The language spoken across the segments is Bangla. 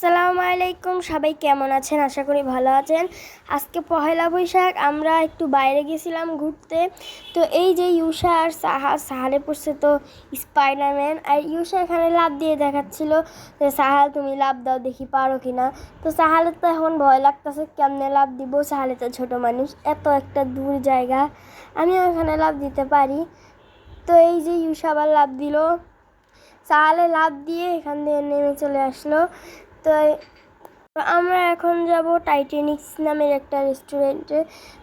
আসসালামু আলাইকুম, সবাই কেমন আছেন? আশা করি ভালো আছেন। আজকে পহেলা বৈশাখ, আমরা একটু বাইরে গেছিলাম ঘুরতে। তো এই যে ইউষা আর সাহা, সাহালে পড়ছে তো স্পাইডারম্যান। আর ইউষা এখানে লাভ দিয়ে দেখাচ্ছিল যে, সাহাল, তুমি লাভ দাও, দেখি পারো কি না তো সাহালে তো এখন ভয় লাগতেছে, কেমনে লাভ দিব? সাহালে তো ছোটো মানুষ, এত একটা দূর জায়গা। আমিও এখানে লাভ দিতে পারি। তো এই যে ইউষা আবার লাভ দিল। সাহালে লাভ দিয়ে এখান দিয়ে নেমে চলে আসলো। তো আমরা এখন যাব টাইটানিক্স নামের একটা রেস্টুরেন্টে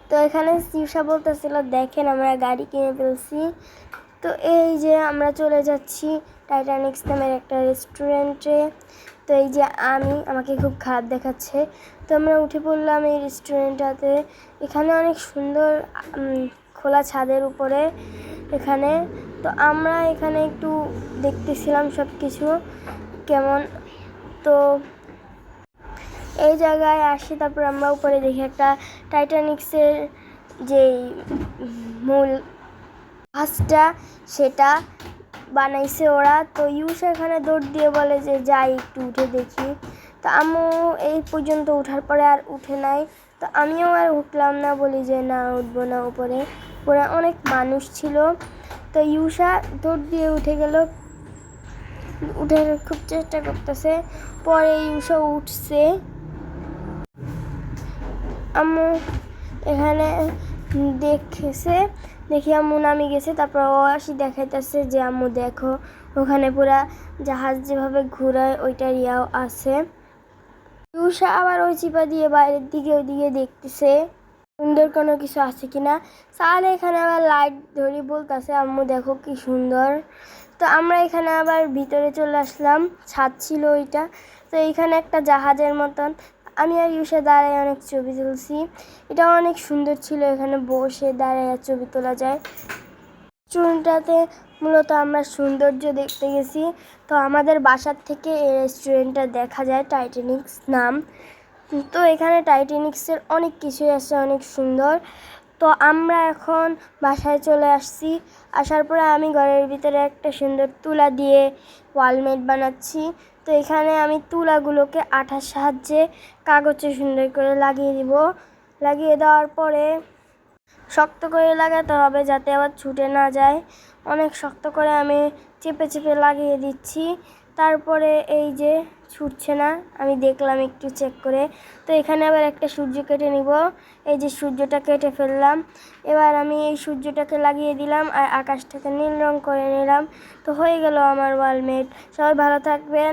তো এখানে শিউসা বলতেছিল, দেখেন আমরা গাড়ি কিনে ফেলছি। তো এই যে আমরা চলে যাচ্ছি টাইটানিক্স নামের একটা রেস্টুরেন্টে তো এই যে আমি, আমাকে খুব খারাপ দেখাচ্ছে। তো আমরা উঠে পড়লাম এই রেস্টুরেন্টটাতে এখানে অনেক সুন্দর খোলা ছাদের উপরে এখানে। তো আমরা এখানে একটু দেখতেছিলাম সব কিছু কেমন। তো এই জায়গায় আসি, তারপর আমরা উপরে দেখি একটা টাইটানিক্সের যে মূল হাঁসটা সেটা বানাইছে ওরা। তো ইউস এখানে দৌড় দিয়ে বলে যে, যাই একটু উঠে দেখি। তো আম্মু এই পর্যন্ত উঠার পরে আর উঠে নাই। তো আমিও আর উঠলাম না বলি যে, না, উঠবো না উপরে। উপরে অনেক মানুষ ছিল। তো ইউসা দৌড় দিয়ে উঠে গেল। উঠে খুব চেষ্টা করতেছে। পরে ইউসা উঠছে। আম্মু এখানে দেখেছে। দেখি আম্মু নামি গেছে, তারপর ও আসি দেখাইতেছে যে, আম্মু, দেখো, ওখানে পুরা জাহাজ যেভাবে ঘুরায়, ওইটার ইয়াও আছে। ইউষা আবার ওই চিপা দিয়ে বাইরের দিকে, ওইদিকে দেখতেছে। সুন্দর কোনো কিছু আছে কিনা? তাহলে এখানে আবার লাইট ধরি বলতেছে, আম্মু, দেখো কি সুন্দর। তো আমরা এখানে আবার ভিতরে চলে আসলাম, ছাদ ছিল ওইটা। তো এইখানে একটা জাহাজের মতন আমি আর ইউসা দাঁড়ায় অনেক ছবি তুলছি। এটা অনেক সুন্দর ছিল, এখানে বসে দাঁড়ায় ছবি তোলা যায়। রেস্টুরেন্টটাতে মূলত আমরা সৌন্দর্য দেখতে গেছি। তো আমাদের বাসার থেকে এই রেস্টুরেন্টটা দেখা যায় টাইটানিক্স নাম। তো এখানে টাইটানিক্সের অনেক কিছুই আছে, অনেক সুন্দর। তো আমরা এখন বাসায় চলে আসছি। আসার পরে আমি ঘরের ভিতরে একটা সুন্দর তুলা দিয়ে ওয়ালমেট বানাচ্ছি। তো এখানে আমি তুলাগুলোকে আঠার সাহায্যে কাগজে সুন্দর করে লাগিয়ে দিব। লাগিয়ে দেওয়ার পরে শক্ত করে লাগাতে হবে যাতে আবার ছুটে না যায়। অনেক শক্ত করে আমি চেপে চেপে লাগিয়ে দিচ্ছি। তারপরে এই যে ছুটছে না, আমি দেখলাম একটু চেক করে। তো এখানে আবার একটা সূর্য কেটে নিব। এই যে সূর্যটা কেটে ফেললাম। এবার আমি এই সূর্যটাকে লাগিয়ে দিলাম আর আকাশটাকে নীল রং করে নিলাম। তো হয়ে গেল আমার ওয়ালমেট। সবাই ভালো থাকবেন।